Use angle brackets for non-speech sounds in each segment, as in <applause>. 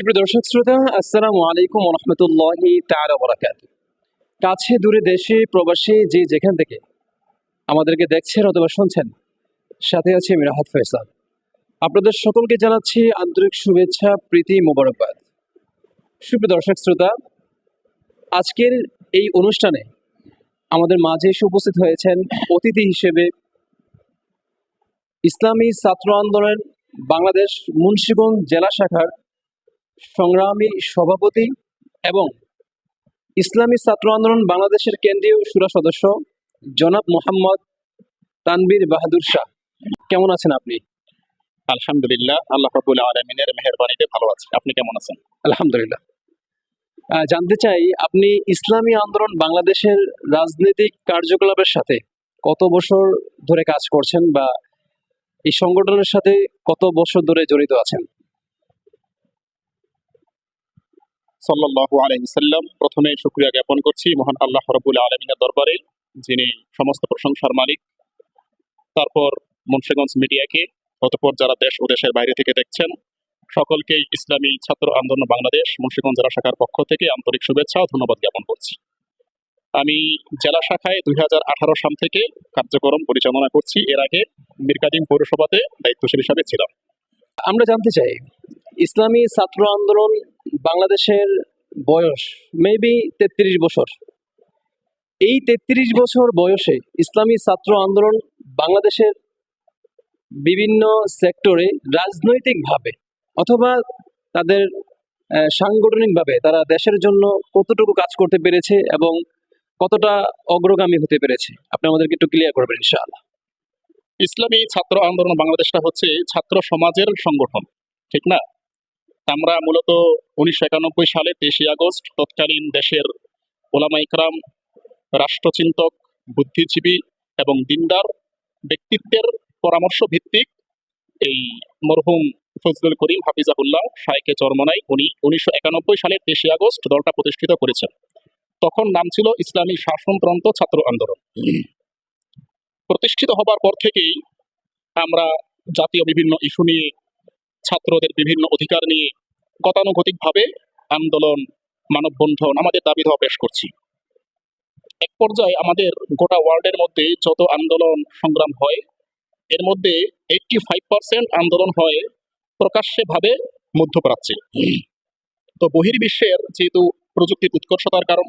সুপ্রিয় দর্শক শ্রোতা, আসসালামু আলাইকুম রহমতুল্লাহি তাআলা বরাকাত কাছে দূরে দেশে, প্রবাসী, যে যেখান থেকে আমাদেরকে দেখছেন অথবা শুনছেন, সাথে আছে আমি রাহাত ফয়সাল। আপনাদের সকলকে জানাচ্ছি আন্তরিক শুভেচ্ছা, প্রীতি, মোবারকবাদ। সুপ্রিয় দর্শক শ্রোতা, আজকের এই অনুষ্ঠানে আমাদের মাঝে এসে উপস্থিত হয়েছেন অতিথি হিসেবে ইসলামী ছাত্র আন্দোলন বাংলাদেশ মুন্সিগঞ্জ জেলা শাখার সংগ্রামী সভাপতি এবং ইসলামী ছাত্র আন্দোলন বাংলাদেশের কেন্দ্রীয় সুরা সদস্য জনাব মোহাম্মদ তানবীর বাহাদুর শাহ। কেমন আছেন আপনি? আলহামদুলিল্লাহ আল্লাহ রাব্বুল আলামিনের মেহেরবানিতে ভালো আছি। আপনি কেমন আছেন? আলহামদুলিল্লাহ। আহ, জানতে চাই আপনি ইসলামী আন্দোলন বাংলাদেশের রাজনৈতিক কার্যকলাপের সাথে কত বছর ধরে কাজ করছেন বা এই সংগঠনের সাথে কত বছর ধরে জড়িত আছেন? সাল্লাল্লাহু আলাইহি সাল্লাম প্রথমে শুকরিয়া জ্ঞাপন করছি মহান আল্লাহ রাব্বুল আলামিনের দরবারে, যিনি সমস্ত প্রশংসার মালিক। তারপর মুন্সিগঞ্জ মিডিয়াকে, অতঃপর যারা দেশ ও দেশের বাইরে থেকে দেখছেন, সকলকেই ইসলামী ছাত্র আন্দোলন বাংলাদেশ, মুন্সিগঞ্জ জেলা শাখার পক্ষ থেকে আন্তরিক শুভেচ্ছা ও ধন্যবাদ জ্ঞাপন করছি। আমি জেলা শাখায় দুই হাজার আঠারো সাল থেকে কার্যক্রম পরিচালনা করছি। এর আগে মিরকাদিম পৌরসভাতে দায়িত্বশীল হিসাবে ছিলাম। আমরা জানতে চাই ইসলামী ছাত্র আন্দোলন বাংলাদেশের বয়স মেবি তেত্রিশ বছর। এই তেত্রিশ বছর বয়সে ইসলামী ছাত্র আন্দোলন বাংলাদেশের বিভিন্ন সেক্টরে রাজনৈতিকভাবে অথবা তাদের সাংগঠনিকভাবে তারা দেশের জন্য কতটুকু কাজ করতে পেরেছে এবং কতটা অগ্রগামী হতে পেরেছে, আপনি আমাদেরকে একটু ক্লিয়ার করবেন ইনশাআল্লাহ। ইসলামী ছাত্র আন্দোলন বাংলাদেশটা হচ্ছে ছাত্র সমাজের সংগঠন, ঠিক না? আমরা মূলত উনিশশো একানব্বই সালে তেইশে আগস্ট তৎকালীন দেশের ওলামা ইকরাম, রাষ্ট্রচিন্তক, বুদ্ধিজীবী এবং দিনদার ব্যক্তিত্বের পরামর্শ ভিত্তিক এই মরহুম ফজলুল করিম হাফিজাহুল্লাহ শাইকে চরমনাই উনি উনিশশো একানব্বই সালের তেইশে আগস্ট দলটা প্রতিষ্ঠিত করেছেন। তখন নাম ছিল ইসলামী শাসনতন্ত্র ছাত্র আন্দোলন। প্রতিষ্ঠিত হবার পর থেকেই আমরা জাতীয় বিভিন্ন ইস্যু নিয়ে, ছাত্রদের বিভিন্ন অধিকার নিয়ে গতানুগতিকভাবে আন্দোলন, মানববন্ধন আমাদের দাবি দেওয়া পেশ করছি। এক পর্যায়ে আমাদের গোটা ওয়ার্ল্ডের মধ্যে যত আন্দোলন সংগ্রাম হয়, এর মধ্যে এইটটি ফাইভ পার্সেন্ট আন্দোলন হয় প্রকাশ্যে ভাবে মধ্যপ্রাচ্যে। তো বহির্বিশ্বের যেহেতু প্রযুক্তির উৎকর্ষতার কারণ,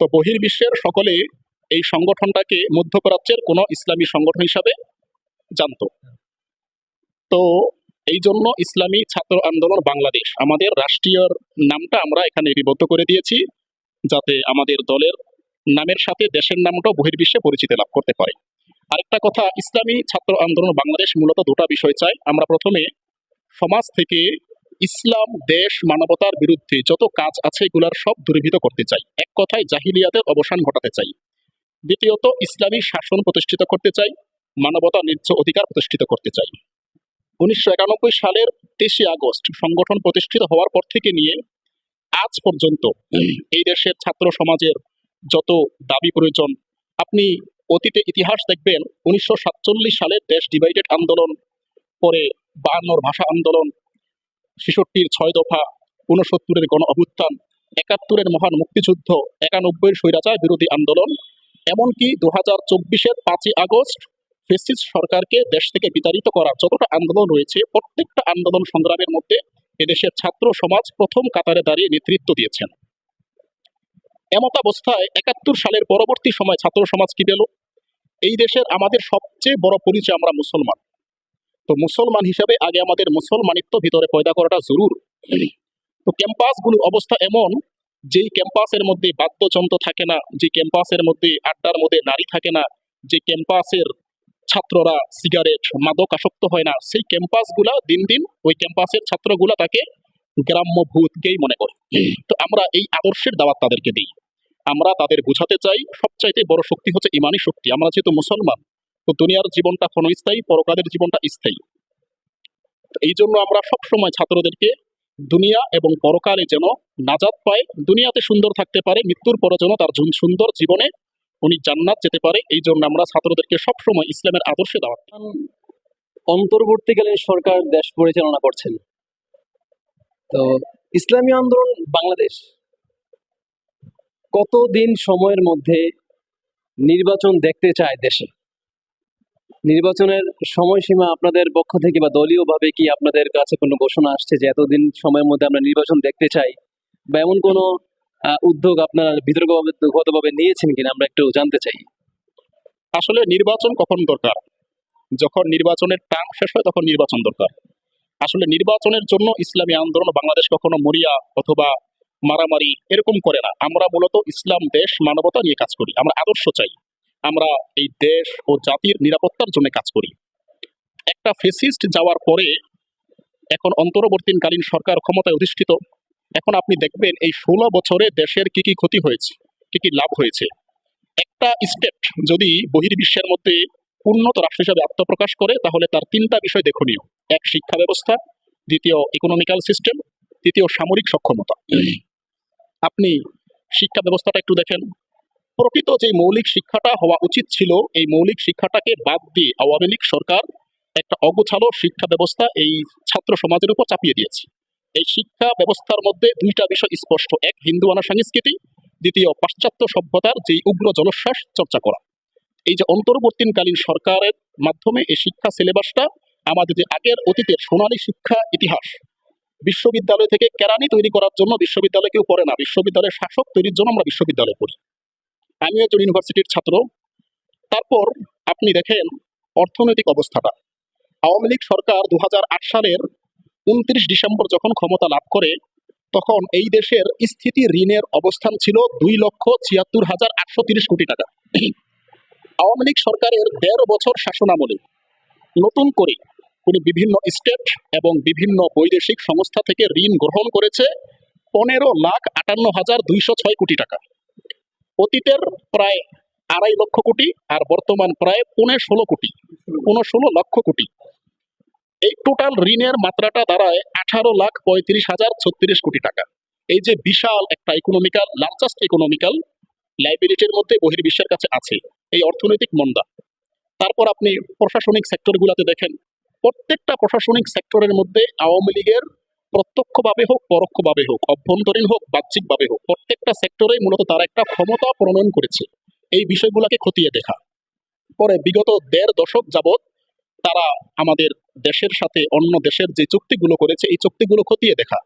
তো বহির্বিশ্বের সকলে এই সংগঠনটাকে মধ্যপ্রাচ্যের কোনো ইসলামী সংগঠন হিসাবে জানতো। তো এই জন্য ইসলামী ছাত্র আন্দোলন বাংলাদেশ। আমাদের রাষ্ট্রীয় নামটা আমরা এখানে লিপিবদ্ধ করে দিয়েছি, যাতে আমাদের দলের নামের সাথে দেশের নামটাও বহির্বিশ্বে পরিচিতি লাভ করতে পারে। আরেকটা কথা, ইসলামী ছাত্র আন্দোলন বাংলাদেশ মূলত দুটা বিষয় চাই আমরা প্রথমে সমাজ থেকে ইসলাম, দেশ, মানবতার বিরুদ্ধে যত কাজ আছে এগুলার সব দূরীভূত করতে চাই। এক কথায় জাহিলিয়াতের অবসান ঘটাতে চাই। দ্বিতীয়ত, ইসলামী শাসন প্রতিষ্ঠিত করতে চাই। মানবতা ন্যায্য অধিকার প্রতিষ্ঠিত করতে চাই। উনিশশো একানব্বই সালের তেইশে আগস্ট সংগঠন প্রতিষ্ঠিত হওয়ার পর থেকে নিয়ে আজ পর্যন্ত এই দেশের ছাত্র সমাজের যত দাবি প্রয়োজন, আপনি অতীতে ইতিহাস দেখবেন, উনিশশো সাতচল্লিশ সালের দেশ ডিভাইডেড আন্দোলন, পরে বায়ান্নর ভাষা আন্দোলন, ছেষট্টির ছয় দফা, ঊনসত্তরের গণ অভ্যুত্থান, একাত্তরের মহান মুক্তিযুদ্ধ, একানব্বইয়ের স্বৈরাচার বিরোধী আন্দোলন, এমনকি দু হাজার চব্বিশের পাঁচই আগস্ট ফেসিস সরকারকে দেশ থেকে বিতাড়িত করার যতটা আন্দোলন রয়েছে, প্রত্যেকটা আন্দোলন সংগ্রামের মধ্যে এদেশের ছাত্র সমাজ প্রথম কাতারে দাঁড়িয়ে নেতৃত্ব দিয়েছেন। এমত অবস্থায় একাত্তর সালের পরবর্তী সময় ছাত্র সমাজ কি পেল? এই দেশের আমাদের সবচেয়ে বড় পরিচয় আমরা মুসলমান। তো মুসলমান হিসাবে আগে আমাদের মুসলমানিত্ব ভিতরে পয়দা করাটা জরুর। তো ক্যাম্পাসগুলোর অবস্থা এমন, যেই ক্যাম্পাসের মধ্যে বাদ্যযন্ত্র থাকে না, যে ক্যাম্পাসের মধ্যে আড্ডার মধ্যে নারী থাকে না, যে ক্যাম্পাসের ছাত্ররা সিগারেট মাদক আসক্ত হয় না। সেই ক্যাম্পাসগুলা দিন দিন ওই ক্যাম্পাসের ছাত্রগুলা তাকে গ্রাম্য ভূতকেই মনে করে। তো আমরা এই আদর্শের দাওয়াত তাদেরকে দিই। আমরা তাদের বোঝাতে চাই, সবচাইতে বড় শক্তি হচ্ছে ইমানি শক্তি। আমরা যেহেতু মুসলমান, তো দুনিয়ার জীবনটা ক্ষণস্থায়ী, পরকালের জীবনটা স্থায়ী। এই জন্য আমরা সবসময় ছাত্রদেরকে দুনিয়া এবং পরকালে যেন নাজাত পায়, দুনিয়াতে সুন্দর থাকতে পারে, মৃত্যুর পরে যেন তার সুন্দর জীবনে উনি জান্নাত যেতে পারে, এই জন্য আমরা ছাত্রদেরকে সবসময় ইসলামের আদর্শে দাওয়াত। অন্তর্বর্তীকালীন সরকার দেশ পরিচালনা করছেন। তো ইসলামী আন্দোলন বাংলাদেশ। কতদিন সময়ের মধ্যে নির্বাচন দেখতে চায় দেশে? নির্বাচনের সময়সীমা আপনাদের পক্ষ থেকে বা দলীয়ভাবে কি আপনাদের কাছে কোনো ঘোষণা আসছে যে এতদিন সময়ের মধ্যে আমরা নির্বাচন দেখতে চাই? বা এমন কোনো উদ্যোগ আপনারা বিতর্কগতভাবে নিয়েছেন কিনা আমরা একটু জানতে চাই। আসলে নির্বাচন কখন দরকার? যখন নির্বাচনের টার্ম শেষ হয় তখন নির্বাচন দরকার। আসলে নির্বাচনের জন্য ইসলামী আন্দোলন বাংলাদেশ কখনো মরিয়া অথবা মারামারি এরকম করে না। আমরা মূলত ইসলাম, দেশ, মানবতা নিয়ে কাজ করি। আমরা আদর্শ চাই। আমরা এই দেশ ও জাতির নিরাপত্তার জন্য কাজ করি। একটা ফেসিস্ট যাওয়ার পরে এখন অন্তর্বর্তীকালীন সরকার ক্ষমতায় অধিষ্ঠিত। এখন আপনি দেখবেন এই ষোলো বছরে দেশের কি কি ক্ষতি হয়েছে, কি কি লাভ হয়েছে। একটা স্টেট যদি বহির্বিশ্বের মধ্যে উন্নত রাষ্ট্র হিসাবে আত্মপ্রকাশ করে, তাহলে তার তিনটা বিষয় দেখনীয়। এক, শিক্ষা ব্যবস্থা, দ্বিতীয় ইকোনমিক্যাল সিস্টেম তৃতীয়, সামরিক সক্ষমতা। আপনি শিক্ষা ব্যবস্থাটা একটু দেখেন। প্রকৃত যে মৌলিক শিক্ষাটা হওয়া উচিত ছিল, এই মৌলিক শিক্ষাটাকে বাদ দিয়ে আওয়ামী লীগ সরকার একটা অগোছালো শিক্ষা ব্যবস্থা এই ছাত্র সমাজের উপর চাপিয়ে দিয়েছে। এই শিক্ষা ব্যবস্থার মধ্যে দুইটা বিষয় স্পষ্ট। এক হিন্দু সংস্কৃতি। দ্বিতীয়, পাশ্চাত্য সভ্যতার যে উগ্র জনশ্বাস চর্চা করা। এই যে অন্তর্বর্তীকালীন সরকারের মাধ্যমে এই শিক্ষা সিলেবাসটা আমাদের যে আগের অতীতের সোনালী শিক্ষা ইতিহাস, বিশ্ববিদ্যালয় থেকে কেরানি তৈরি করার জন্য বিশ্ববিদ্যালয় কেউ পড়ে না। বিশ্ববিদ্যালয়ের শাসক তৈরির জন্য আমরা বিশ্ববিদ্যালয়ে পড়ি। আমি একজন ইউনিভার্সিটির ছাত্র। তারপর আপনি দেখেন অর্থনৈতিক অবস্থাটা। আওয়ামী লীগ সরকার দু হাজার আট সালের উনত্রিশ ডিসেম্বর যখন ক্ষমতা লাভ করে, তখন এই দেশের স্থিতি ঋণের অবস্থান ছিল দুই লক্ষ ছিয়াত্তর হাজার আটশো তিরিশ কোটি টাকা। আওয়ামী লীগ সরকারের দেড় বছর শাসনামলে নতুন করে উনি বিভিন্ন স্টেট এবং বিভিন্ন বৈদেশিক সংস্থা থেকে ঋণ গ্রহণ করেছে পনেরো লাখ আটান্ন হাজার দুইশো ছয় কোটি টাকা। অতীতের প্রায় আড়াই লক্ষ কোটি আর বর্তমান প্রায় পৌনে ষোলো কোটি, পৌনে ষোলো লক্ষ কোটি। এই টোটাল ঋণের মাত্রাটা দাঁড়ায় আঠারো লাখ পঁয়ত্রিশ হাজার ছত্রিশ কোটি টাকা। এই যে বিশাল একটা ইকোনমিক্যাল লার্জেস্ট ইকোনমিক্যাল লাইবিলিটির মধ্যে বহির্বিশ্বের কাছে আছে এই অর্থনৈতিক মন্দা। তারপর আপনি প্রশাসনিক সেক্টরগুলোতে দেখেন, প্রত্যেকটা প্রশাসনিক সেক্টরের মধ্যে আওয়ামী লীগের প্রত্যক্ষভাবে হোক, পরোক্ষভাবে হোক, অভ্যন্তরীণ হোক, বাহ্যিকভাবে হোক, প্রত্যেকটা সেক্টরেই মূলত তারা একটা ক্ষমতা প্রণয়ন করেছে। এই বিষয়গুলোকে খতিয়ে দেখা। পরে বিগত দেড় দশক যাবৎ তারা আমাদের দেশের সাথে অন্য দেশের যে চুক্তিগুলো করেছে, এই চুক্তিগুলো খতিয়ে দেখা।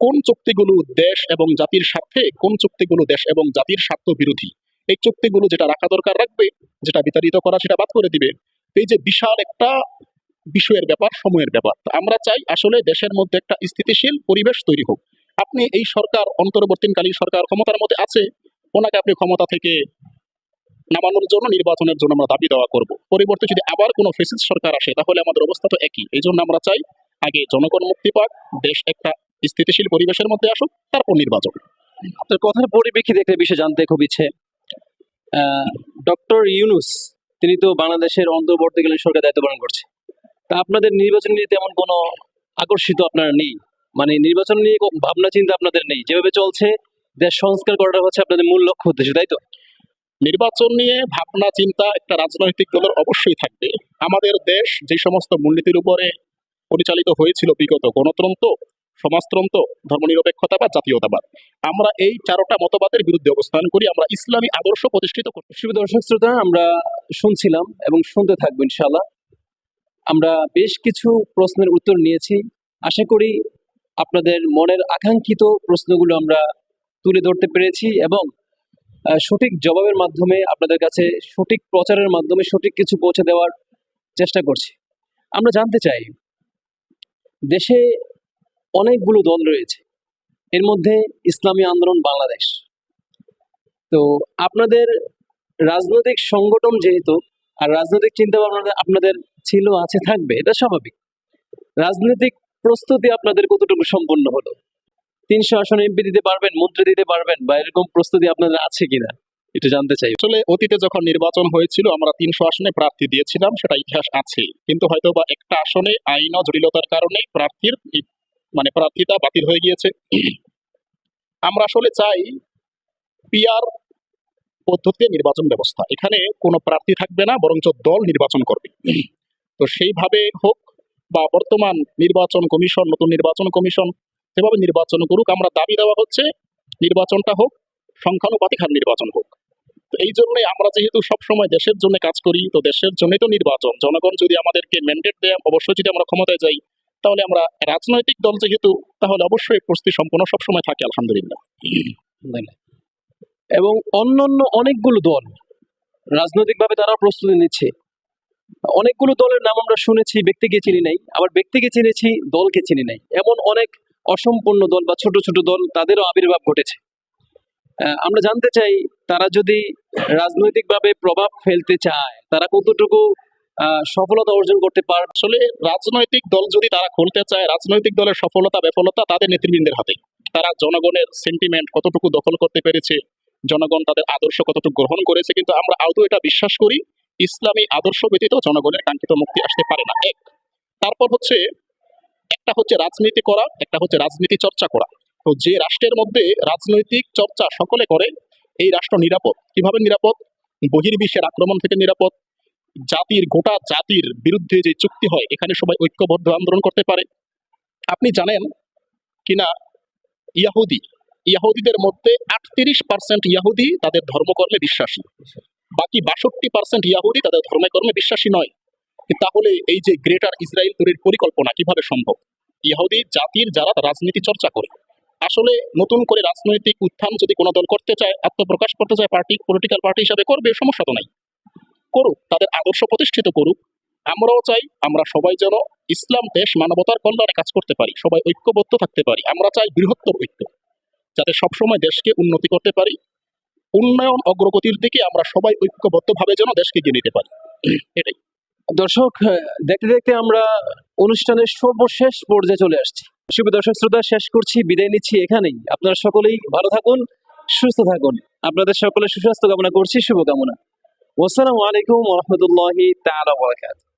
কোন চুক্তিগুলো দেশ এবং জাতির স্বার্থে, কোন চুক্তিগুলো দেশ এবং জাতির স্বার্থ বিরোধী? এই চুক্তিগুলো যেটা রাখা দরকার রাখবে, যেটা বিতাড়িত করা, সেটা বাদ করে দিবে। এই যে বিশাল একটা বিষয়ের ব্যাপার, সময়ের ব্যাপার। আমরা চাই আসলে দেশের মধ্যে একটা স্থিতিশীল পরিবেশ তৈরি হোক। আপনি এই সরকার, অন্তর্বর্তীকালীন সরকার ক্ষমতার মধ্যে আছে? ওনাকে আপনি ক্ষমতা থেকে নামানোর জন্য, নির্বাচনের জন্য আমরা দাবি দেওয়া করব। পরিবর্তে যদি আবার কোনো ফেসিস সরকার আসে, তাহলে আমাদের অবস্থা তো একই। এই জন্য আমরা চাই আগে জনগণ মুক্তি পাক, দেশ একটা স্থিতিশীল পরিবেশের মধ্যে আসুক, তারপর নির্বাচন। আপনার কথার পরিপ্রেক্ষিতে একটা বিষয় জানতে খুব ইচ্ছে। ডক্টর ইউনুস, তিনি তো বাংলাদেশের অন্তর্বর্তীকালীন সরকার দায়িত্ব পালন করছে। তা আপনাদের নির্বাচন নিয়ে তেমন কোনো আকর্ষিত আপনারা নেই? মানে নির্বাচন নিয়ে ভাবনা চিন্তা আপনাদের নেই? যেভাবে চলছে, দেশ সংস্কার করাটা হচ্ছে আপনাদের মূল লক্ষ্য উদ্দেশ্য, তাই তো? নির্বাচন নিয়ে ভাবনা, চিন্তা একটা রাজনৈতিক দলের অবশ্যই থাকবে। আমাদের দেশ যে সমস্ত মূলনীতির উপরে পরিচালিত হয়েছিল বিগত গণতন্ত্র, সমাজতন্ত্র, ধর্মনিরপেক্ষতা বা জাতীয়তাবাদ, আমরা এই চারোটা মতবাদের বিরুদ্ধে অবস্থান করি, আমরা ইসলামী আদর্শ প্রতিষ্ঠিত করতে দর্শক শ্রোতা, আমরা শুনছিলাম এবং শুনতে থাকব ইনশাল্লাহ আমরা বেশ কিছু প্রশ্নের উত্তর নিয়েছি। আশা করি আপনাদের মনের আকাঙ্ক্ষিত প্রশ্নগুলো আমরা তুলে ধরতে পেরেছি এবং সঠিক জবাবের মাধ্যমে আপনাদের কাছে সঠিক প্রচারের মাধ্যমে সঠিক কিছু পৌঁছে দেওয়ার চেষ্টা করছি। আমরা জানতে চাই, দেশে অনেকগুলো দল রয়েছে, এর মধ্যে ইসলামী আন্দোলন বাংলাদেশ। তো আপনাদের রাজনৈতিক সংগঠন যেহেতু, আর রাজনৈতিক চিন্তা ভাবনা আপনাদের ছিল, আছে, থাকবে, এটা স্বাভাবিক। রাজনৈতিক প্রস্তুতি আপনাদের কতটুকু সম্পন্ন হলো? তিনশো আসন এমপি দিতে পারবেন, মন্ত্রী দিতে পারবেন বা এরকম প্রস্তুতি আপনাদের আছে কিনা, একটু জানতে চাই। আসলে অতীতে যখন নির্বাচন হয়েছিল, আমরা তিনশো আসনে প্রার্থী দিয়েছিলাম, সেটা ইতিহাস আছে। কিন্তু হয়তো বা একটা আসনে আইন জটিলতার কারণে প্রার্থীর মানে প্রার্থিতা বাতিল হয়ে গিয়েছে। আমরা আসলে চাই পিআর পদ্ধতিতে নির্বাচন ব্যবস্থা। এখানে কোনো প্রার্থী থাকবে না, বরঞ্চ দল নির্বাচন করবে। তো সেইভাবে হোক বা বর্তমান নির্বাচন কমিশন, নতুন নির্বাচন কমিশন সেভাবে নির্বাচন করুক। আমরা দাবি দেওয়া হচ্ছে, নির্বাচনটা হোক, সংখ্যানুপাতিক হার নির্বাচন হোক। তো এই জন্যই আমরা যেহেতু সবসময় দেশের জন্য কাজ করি, তো দেশের জন্যই তো নির্বাচন। জনগণ যদি আমাদেরকে ম্যান্ডেট দেয়, অবশ্যই যদি আমরা ক্ষমতায় যাই, তাহলে আমরা রাজনৈতিক দল যেহেতু, তাহলে অবশ্যই প্রস্তুতি সম্পন্ন সবসময় থাকে, আলহামদুলিল্লাহ। এবং অন্যান্য অনেকগুলো দল রাজনৈতিকভাবে তারা প্রস্তুতি নিচ্ছে। অনেকগুলো দলের নাম আমরা শুনেছি, ব্যক্তিকে চিনি নাই, আবার ব্যক্তিকে চিনেছি, দলকে চিনি নাই। এমন অনেক অসম্পূর্ণ দল বা ছোট ছোট দল তাদেরও আবির্ভাব ঘটেছে। আমরা জানতে চাই, তারা যদি রাজনৈতিকভাবে প্রভাব ফেলতে চায়, তারা কতটুকু সফলতা অর্জন করতে পারবে? আসলে রাজনৈতিক দল যদি তারা খুলতে চায়, রাজনৈতিক দলের সফলতা, বিফলতা তাদের নেতৃবৃন্দের হাতে। তারা জনগণের সেন্টিমেন্ট কতটুকু দখল করতে পেরেছে, জনগণ তাদের আদর্শ কতটুকু গ্রহণ করেছে, কিন্তু আমরা আদৌ এটা বিশ্বাস করি? ইসলামী আদর্শ ব্যতীত জনগণের কাঙ্ক্ষিত মুক্তি আসতে পারে না। এক, তারপর হচ্ছে একটা হচ্ছে রাজনীতি করা, একটা হচ্ছে রাজনীতি চর্চা করা। তো যে রাষ্ট্রের মধ্যে রাজনৈতিক চর্চা সকলে করে, এই রাষ্ট্র নিরাপদ। কীভাবে নিরাপদ? বহির্বিশ্বের আক্রমণ থেকে নিরাপদ। জাতির, গোটা জাতির বিরুদ্ধে যে চুক্তি হয়, এখানে সবাই ঐক্যবদ্ধ আন্দোলন করতে পারে। আপনি জানেন কিনা, ইয়াহুদি, ইয়াহুদিদের মধ্যে আটত্রিশ পার্সেন্ট ইয়াহুদি তাদের ধর্মকর্মে বিশ্বাসী। বাকি বাষট্টি পার্সেন্ট ইয়াহুদি তাদের ধর্মকর্মে বিশ্বাসী নয়। তাহলে এই যে গ্রেটার ইসরায়েল তৈরির পরিকল্পনা কীভাবে সম্ভব? ইহুদি জাতির যারা রাজনীতি চর্চা করে, আসলে নতুন করে রাজনৈতিক উত্থান যদি কোনো দল করতে চায়, আত্মপ্রকাশ করতে চায়, পার্টি পলিটিক্যাল পার্টি হিসাবে করবে, সমস্যা তো নাই। করুক, তাদের আদর্শ প্রতিষ্ঠিত করুক। আমরাও চাই আমরা সবাই যেন ইসলাম, দেশ, মানবতার কল্যাণে কাজ করতে পারি, সবাই ঐক্যবদ্ধ থাকতে পারি। আমরা চাই বৃহত্তর ঐক্য, যাতে সবসময় দেশকে উন্নতি করতে পারি। উন্নয়ন অগ্রগতির দিকে আমরা সবাই ঐক্যবদ্ধভাবে যেন দেশকে এগিয়ে নিতে পারি। <clears throat> এটাই। দর্শক দেখতে দেখতে আমরা অনুষ্ঠানের সর্বশেষ পর্যায়ে চলে আসছি। শুভ দর্শক, শ্রোতা, শেষ করছি, বিদায় নিচ্ছি এখানেই। আপনারা সকলেই ভালো থাকুন, সুস্থ থাকুন। আপনাদের সকলে সুস্বাস্থ্য কামনা করছি, শুভকামনা। ওসালামু আলাইকুম রহমতুল্লাহি তালা ওয়া বারাকাতুহু।